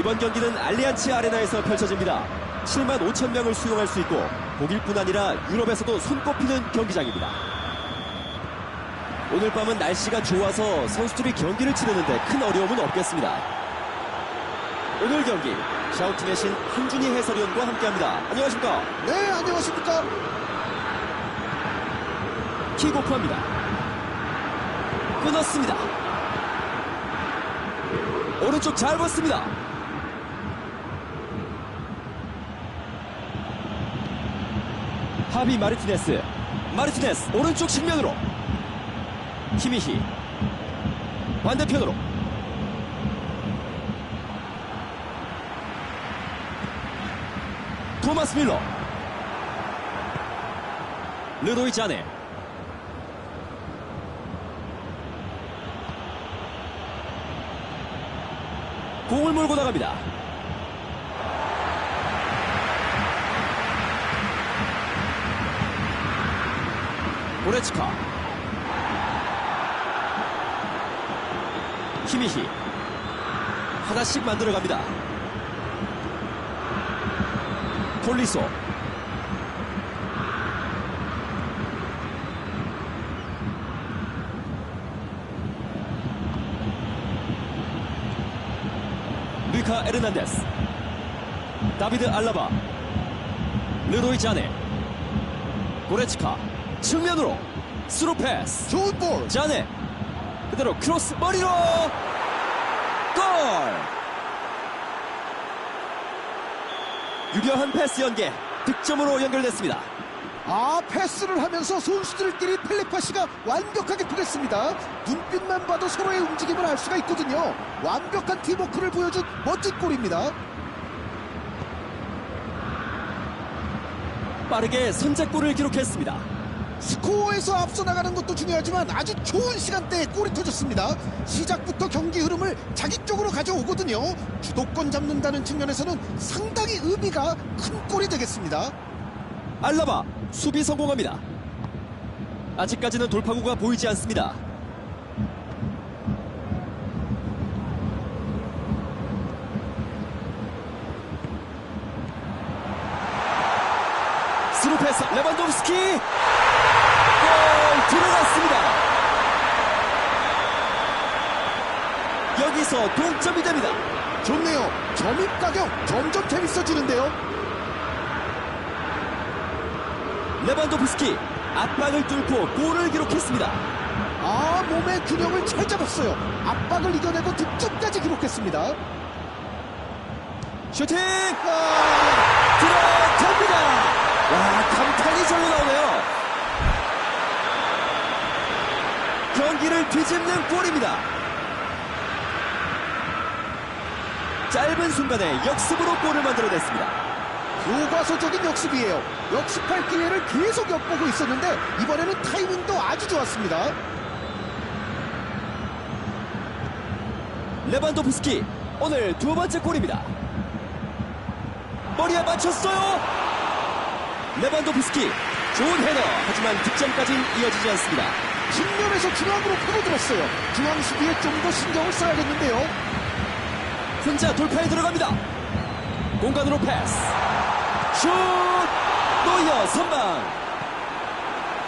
이번 경기는 알리안츠 아레나에서 펼쳐집니다. 7만 5천 명을 수용할 수 있고 독일뿐 아니라 유럽에서도 손꼽히는 경기장입니다. 오늘 밤은 날씨가 좋아서 선수들이 경기를 치르는데 큰 어려움은 없겠습니다. 오늘 경기 샤우팅의 신 한준희 해설위원과 함께합니다. 안녕하십니까? 네, 안녕하십니까? 킥오프합니다. 끊었습니다. 오른쪽 잘 봤습니다. 하비 마르티네스. 마르티네스 오른쪽 측면으로. 키미히 반대편으로. 토마스 밀러. 르도이 자네. 공을 몰고 나갑니다. 고레츠카. 키미히. 하나씩 만들어갑니다. 폴리소. 루카 에르난데스. 다비드 알라바. 르도이 자네. 고레츠카 측면으로 스루 패스 좋은 볼. 자네 그대로 크로스 머리로 골 유려한 패스 연계 득점으로 연결됐습니다 아, 패스를 하면서 선수들끼리 텔레파시가 완벽하게 통했습니다. 눈빛만 봐도 서로의 움직임을 알 수가 있거든요. 완벽한 팀워크를 보여준 멋진 골입니다. 빠르게 선제골을 기록했습니다 스코어에서 앞서 나가는 것도 중요하지만 아주 좋은 시간대에 골이 터졌습니다. 시작부터 경기 흐름을 자기 쪽으로 가져오거든요. 주도권 잡는다는 측면에서는 상당히 의미가 큰 골이 되겠습니다. 알라바 수비 성공합니다 아직까지는 돌파구가 보이지 않습니다 스루 패스 레반도프스키 골 들어갔습니다 여기서 동점이 됩니다 좋네요. 점입 가격 점점 재밌어지는데요. 레반도프스키 압박을 뚫고 골을 기록했습니다 아, 몸의 균형을 잘 잡았어요. 압박을 이겨내고 득점까지 기록했습니다. 슈팅 아, 들어갑니다. 와, 감탄이 절로 나오네요. 경기를 뒤집는 골입니다. 짧은 순간에 역습으로 골을 만들어냈습니다. 교과서적인 역습이에요. 역습할 기회를 계속 엿보고 있었는데 이번에는 타이밍도 아주 좋았습니다. 레반도프스키 오늘 두 번째 골입니다. 머리에 맞췄어요. 레반도프스키 좋은 헤더 하지만 득점까지는 이어지지 않습니다. 측면에서 중앙으로 파고들었어요. 중앙 수비에 좀 더 신경을 써야겠는데요. 혼자 돌파에 들어갑니다. 공간으로 패스. 슛! 노이어 선방.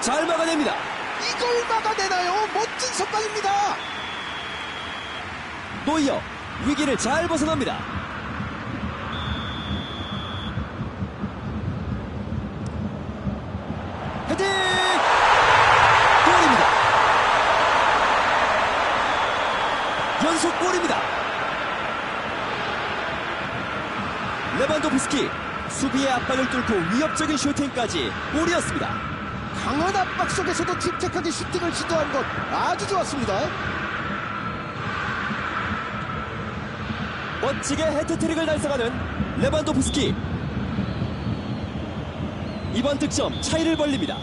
잘 막아냅니다. 이걸 막아내나요? 멋진 선방입니다. 노이어 위기를 잘 벗어납니다. 헤딩! 골입니다. 연속 골입니다. 레반도프스키 수비의 뚫고 위협적인 슈팅까지 골이었습니다. 강한 압박 속에서도 침착하게 슈팅을 시도한 것 아주 좋았습니다. 멋지게 헤트트릭을 달성하는 레반도프스키 이번 득점 차이를 벌립니다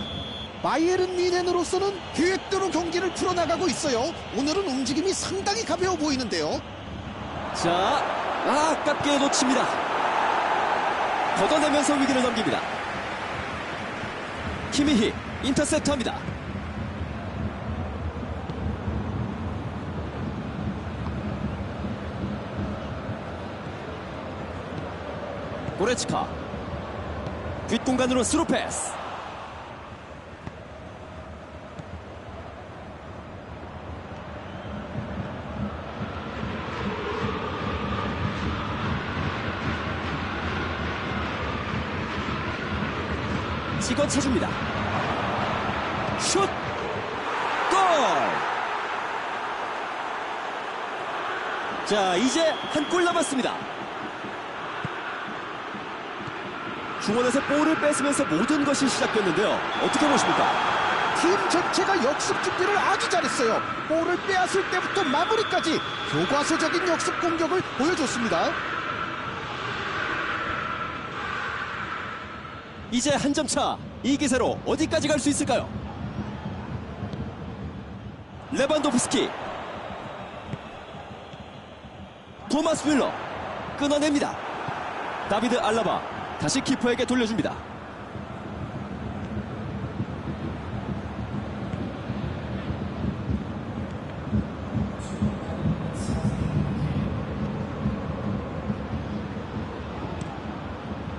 바이에른 미넨으로서는 계획대로 경기를 풀어나가고 있어요. 오늘은 움직임이 상당히 가벼워 보이는데요. 자 아, 아깝게 놓칩니다 걷어내면서 위기를 넘깁니다. 키미히 인터셉트합니다. 고레츠카. 뒷공간으로 스루 패스 찍어 차줍니다 슛! 골! 자, 이제 한 골 남았습니다. 중원에서 볼을 뺏으면서 모든 것이 시작됐는데요. 어떻게 보십니까? 팀 전체가 역습 준비를 아주 잘했어요. 볼을 빼앗을 때부터 마무리까지 교과서적인 역습 공격을 보여줬습니다. 이제 한 점 차. 이 기세로 어디까지 갈 수 있을까요? 레반도프스키. 토마스 윌러. 끊어냅니다. 다비드 알라바. 다시 키퍼에게 돌려줍니다.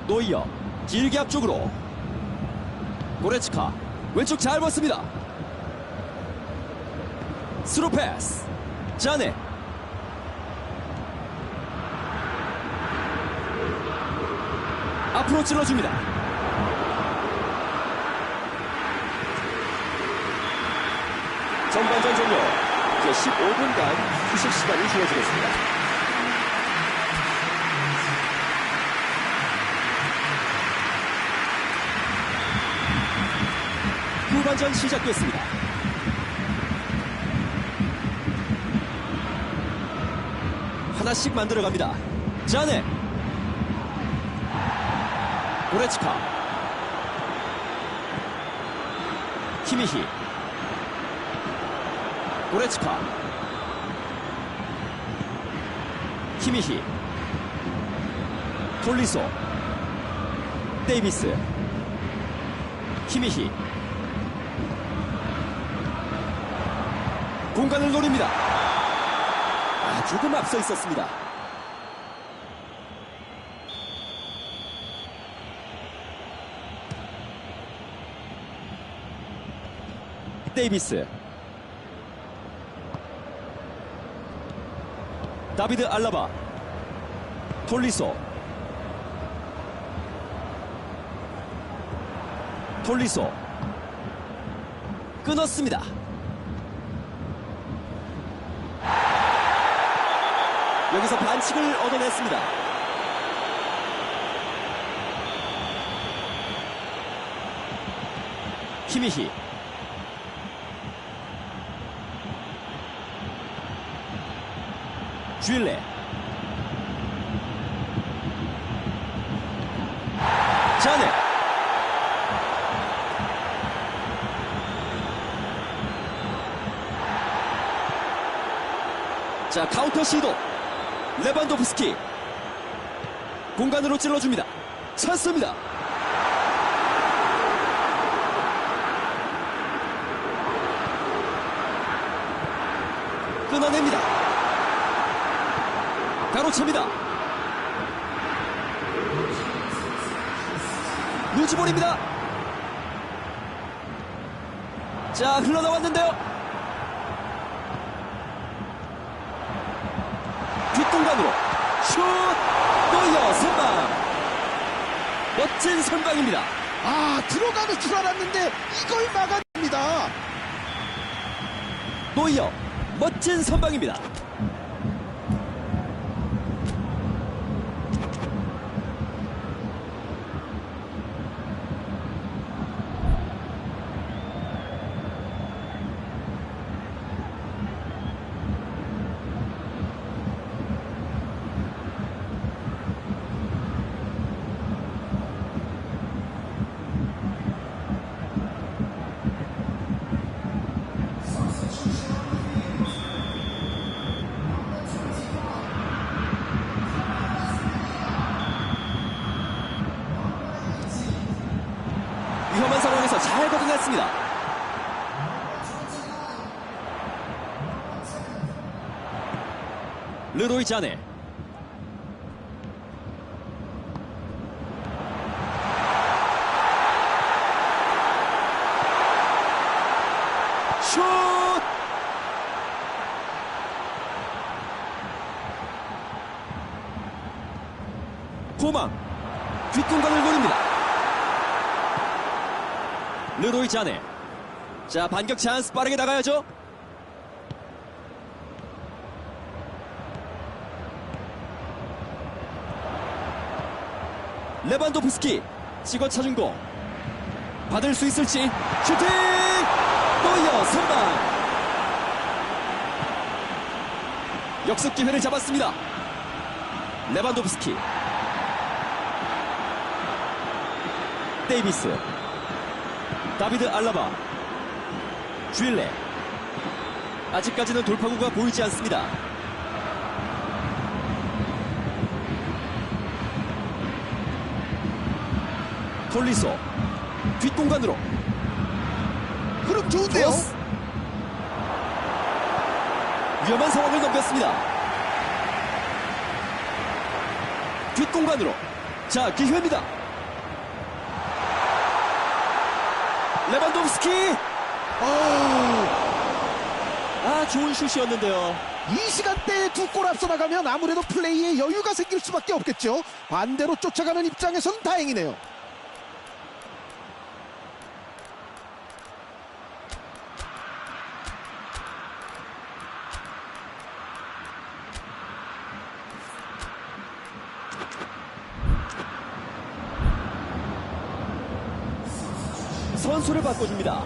노이어 길게 앞쪽으로 고레츠카 왼쪽 잘 봤습니다 스루 패스. 자네. 앞으로 찔러줍니다. 전반전 종료. 이제 15분간 휴식 시간이 주어지겠습니다. 후반전 시작됐습니다. 하나씩 만들어갑니다. 자네. 고레츠카. 키미히. 고레츠카. 키미히. 톨리소. 데이비스. 키미히. 공간을 노립니다. 아, 조금 앞서 있었습니다. 데이비스. 다비드 알라바. 톨리소. 톨리소. 끊었습니다. 여기서 반칙을 얻어냈습니다. 키미히. 쥐레. 자네. 자 카운터 시도 레반도프스키 공간으로 찔러줍니다. 찬스입니다. 끊어냅니다. 가로챕니다. 루즈볼입니다. 자 흘러나왔는데요. 뒷공간으로 슛! 또이어 선방! 멋진 선방입니다. 아, 들어가는 줄 알았는데 이걸 막아냅니다. 노이어 멋진 선방입니다. 잘 거둬냈습니다. 르로이 자네 슛! 고망 르로이 자네. 자 반격 찬스 빠르게 나가야죠. 레반도프스키 찍어 차준 공. 받을 수 있을지. 슈팅! 또이어 선방 역습 기회를 잡았습니다. 레반도프스키. 데이비스 다비드 알라바 쥐일레 아직까지는 돌파구가 보이지 않습니다 톨리소 뒷공간으로 흐름 좋은데요. 크로스. 위험한 상황을 넘겼습니다. 뒷공간으로. 자, 기회입니다. 어, 아, 좋은 슛이었는데요. 이 시간대에 두 골 앞서 나가면 아무래도 플레이에 여유가 생길 수밖에 없겠죠. 반대로 쫓아가는 입장에서는 다행이네요. 선수를 바꿔줍니다.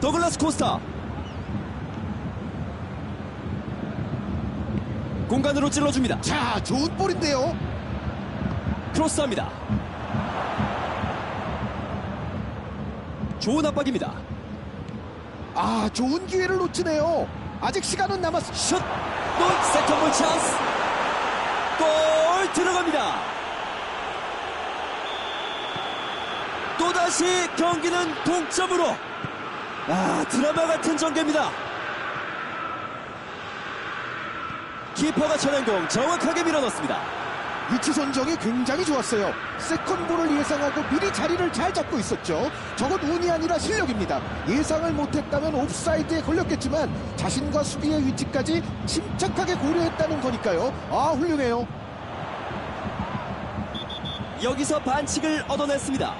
더글라스 코스타 공간으로 찔러줍니다. 자, 좋은 볼인데요. 크로스합니다. 좋은 압박입니다. 아, 좋은 기회를 놓치네요. 아직 시간은 남았. 슛! 또 세컨볼 찬스! 골 들어갑니다! 또다시 경기는 동점으로! 아, 드라마 같은 전개입니다. 키퍼가 쳐낸 공 정확하게 밀어넣습니다. 위치 선정이 굉장히 좋았어요. 세컨볼을 예상하고 미리 자리를 잘 잡고 있었죠. 저건 운이 아니라 실력입니다. 예상을 못했다면 옵사이드에 걸렸겠지만 자신과 수비의 위치까지 침착하게 고려했다는 거니까요. 아 훌륭해요. 여기서 반칙을 얻어냈습니다.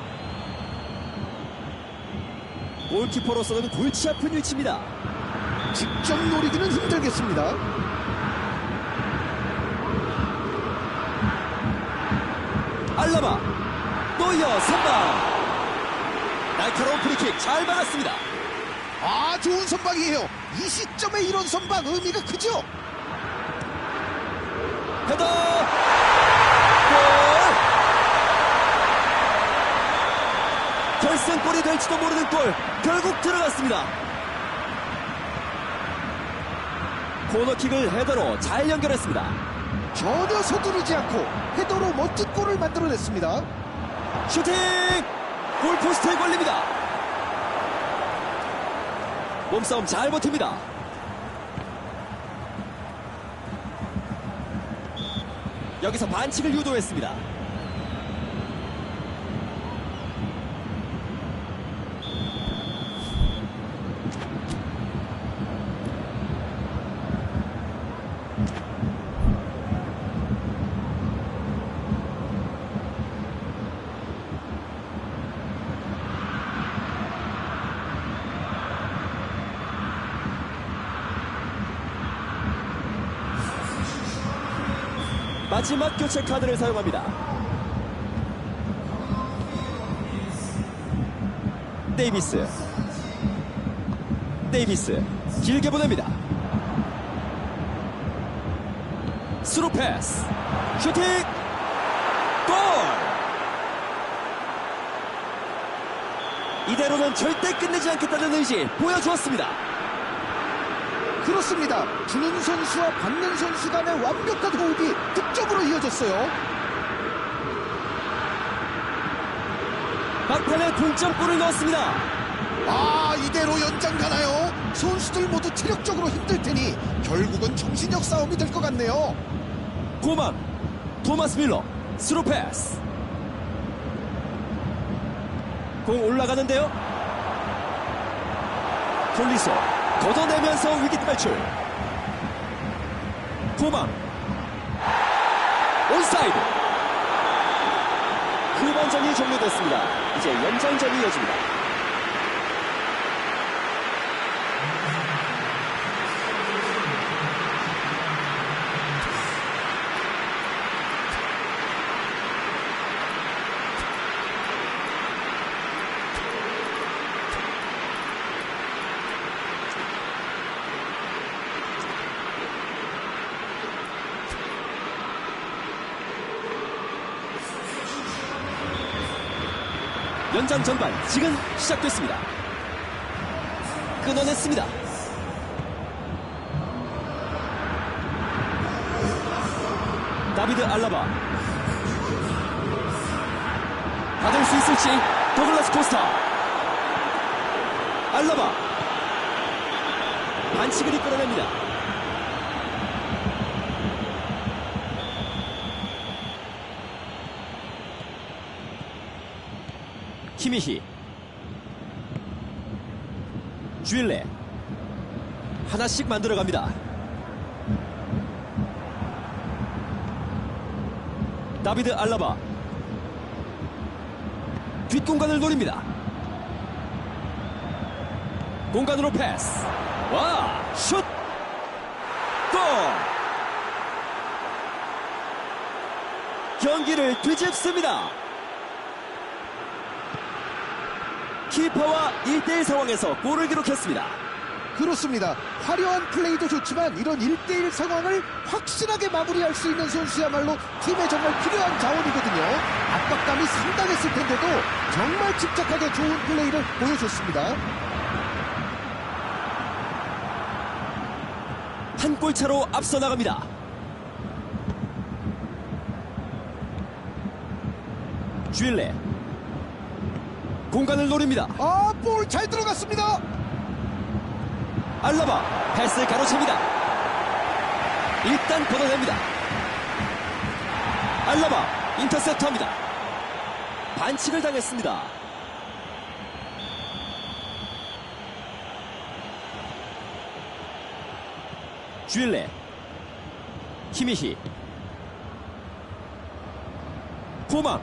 골키퍼로서는 골치 아픈 위치입니다. 직접 노리기는 힘들겠습니다. 알라바 또이어 선방. 날카로운 프리킥 잘 막았습니다. 아 좋은 선방이에요. 이 시점에 이런 선방 의미가 크죠. 헤더! 골! 결승골이 될지도 모르는 골. 결국 들어갔습니다. 코너킥을 헤더로 잘 연결했습니다 전혀 서두르지 않고 헤더로 멋진 골을 만들어냈습니다. 슈팅! 골포스트에 걸립니다. 몸싸움 잘 버팁니다. 여기서 반칙을 유도했습니다 마지막 교체 카드를 사용합니다. 데이비스. 데이비스. 길게 보냅니다. 스루 패스. 슈팅! 골! 이대로는 절대 끝내지 않겠다는 의지 보여주었습니다. 그렇습니다. 주는 선수와 받는 선수 간의 완벽한 호흡이 득점으로 이어졌어요. 막판에 동점골을 넣었습니다. 아 이대로 연장 가나요? 선수들 모두 체력적으로 힘들 테니 결국은 정신력 싸움이 될 것 같네요. 고만 토마스 밀러 스루 패스 공 올라가는데요 폴리소 걷어내면서 위기 탈출. 고만 온사이드. 후반전이 종료됐습니다. 이제 연장전이 이어집니다 연장 전반 지금 시작됐습니다. 끊어냈습니다. 다비드 알라바 받을 수 있을지 더글라스 코스타 알라바 반칙을 이끌어냅니다. 키미히 쥐레 하나씩 만들어갑니다. 다비드 알라바. 뒷공간을 노립니다. 공간으로 패스. 와 슛! 골! 경기를 뒤집습니다 키퍼와 1대1 상황에서 골을 기록했습니다. 그렇습니다. 화려한 플레이도 좋지만 이런 1대1 상황을 확실하게 마무리할 수 있는 선수야말로 팀에 정말 필요한 자원이거든요. 압박감이 상당했을 텐데도 정말 침착하게 좋은 플레이를 보여줬습니다. 한 골 차로 앞서 나갑니다. 쥐레 공간을 노립니다. 아, 볼 잘 들어갔습니다. 알라바 패스 가로챕니다. 일단 걷어냅니다. 알라바 인터셉트합니다. 반칙을 당했습니다. 쥐레 키미히 고망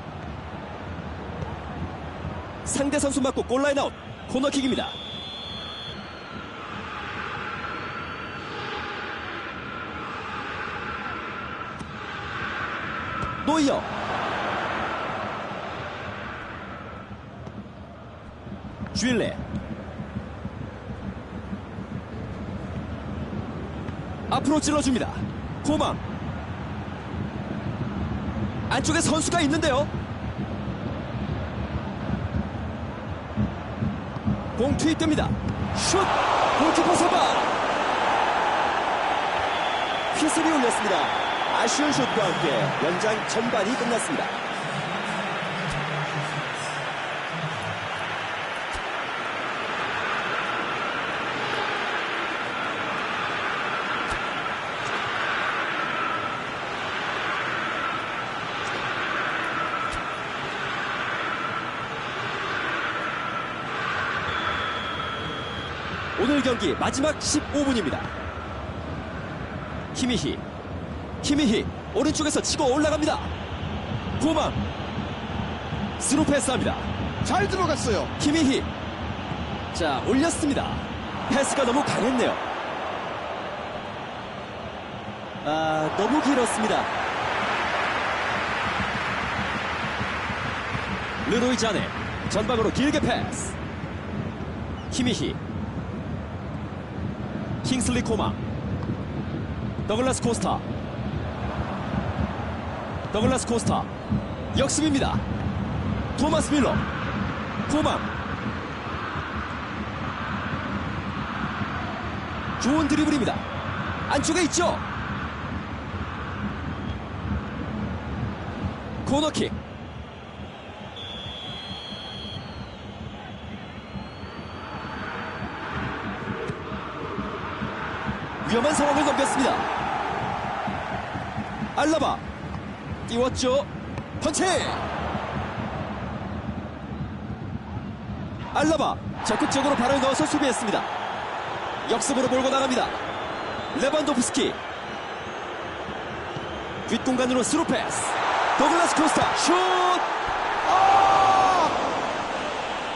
상대 선수 맞고 골라인 아웃 코너킥입니다. 노이어 쥐레 앞으로 찔러줍니다. 고망 안쪽에 선수가 있는데요. 공 투입됩니다. 슛! 골키퍼 선방! 휘슬이 울렸습니다. 아쉬운 슛과 함께 연장 전반이 끝났습니다. 경기 마지막 15분입니다. 키미히, 키미히 오른쪽에서 치고 올라갑니다. 고망 스루 패스합니다. 잘 들어갔어요. 키미히 자 올렸습니다. 패스가 너무 강했네요. 아 너무 길었습니다. 르노이 자네 전방으로 길게 패스. 키미히 킹슬리 코마 더글라스 코스타 더글라스 코스타 역습입니다. 토마스 밀러 코망 좋은 드리블입니다. 안쪽에 있죠. 코너킥. 위험한 상황을 넘겼습니다. 알라바 띄웠죠. 펀치. 알라바 적극적으로 발을 넣어서 수비했습니다. 역습으로 몰고 나갑니다. 레반도프스키 뒷공간으로 스루 패스. 도글라스 코스타 슛. 아!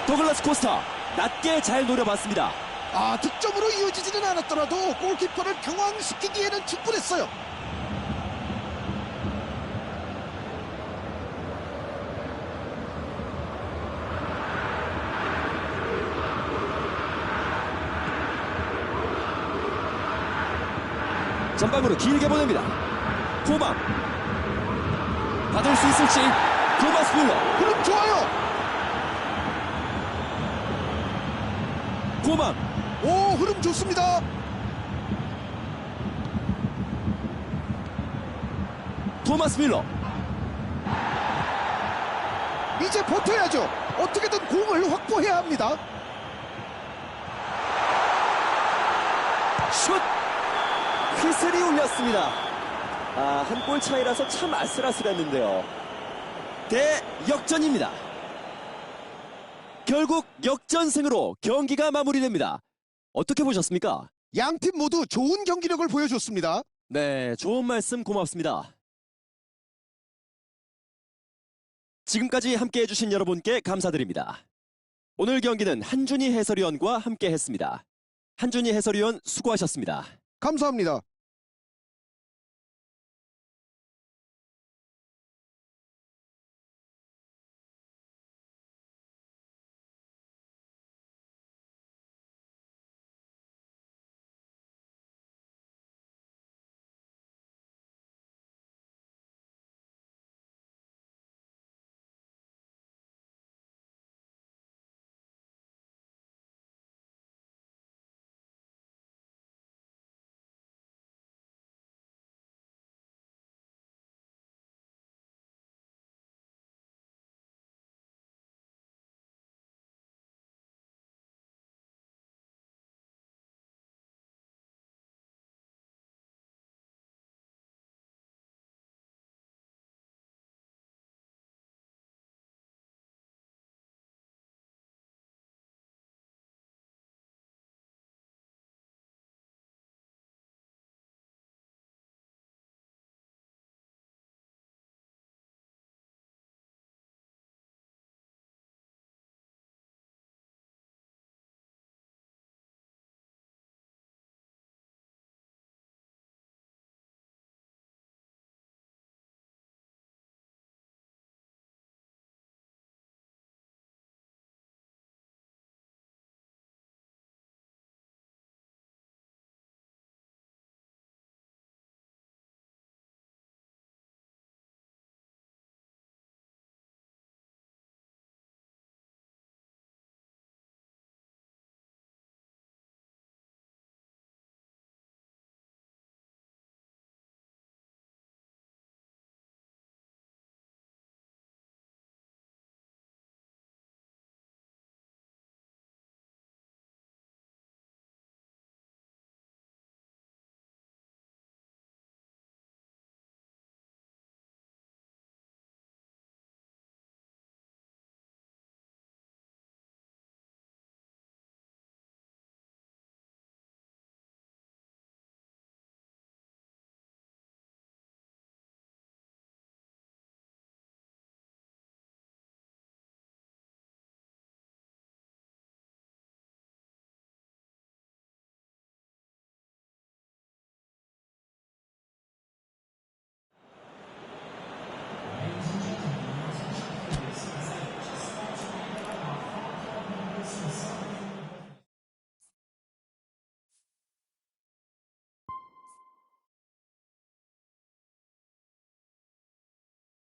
도글라스 코스타 낮게 잘 노려봤습니다. 아, 득점으로 이어지지는 않았더라도 골키퍼를 당황시키기에는 충분했어요. 전방으로 길게 보냅니다. 후방 받을 수 있을지 토마스 뮬러 흐름 좋아요. 흐름 좋습니다. 토마스 뮬러 이제 버텨야죠. 어떻게든 공을 확보해야 합니다. 슛 휘슬이 울렸습니다. 아, 한 골 차이라서 참 아슬아슬했는데요. 대역전입니다. 결국 역전승으로 경기가 마무리됩니다. 어떻게 보셨습니까? 양 팀 모두 좋은 경기력을 보여줬습니다. 네, 좋은 말씀 고맙습니다. 지금까지 함께 해 주신 여러분께 감사드립니다. 오늘 경기는 한준희 해설위원과 함께 했습니다. 한준희 해설위원 수고하셨습니다. 감사합니다.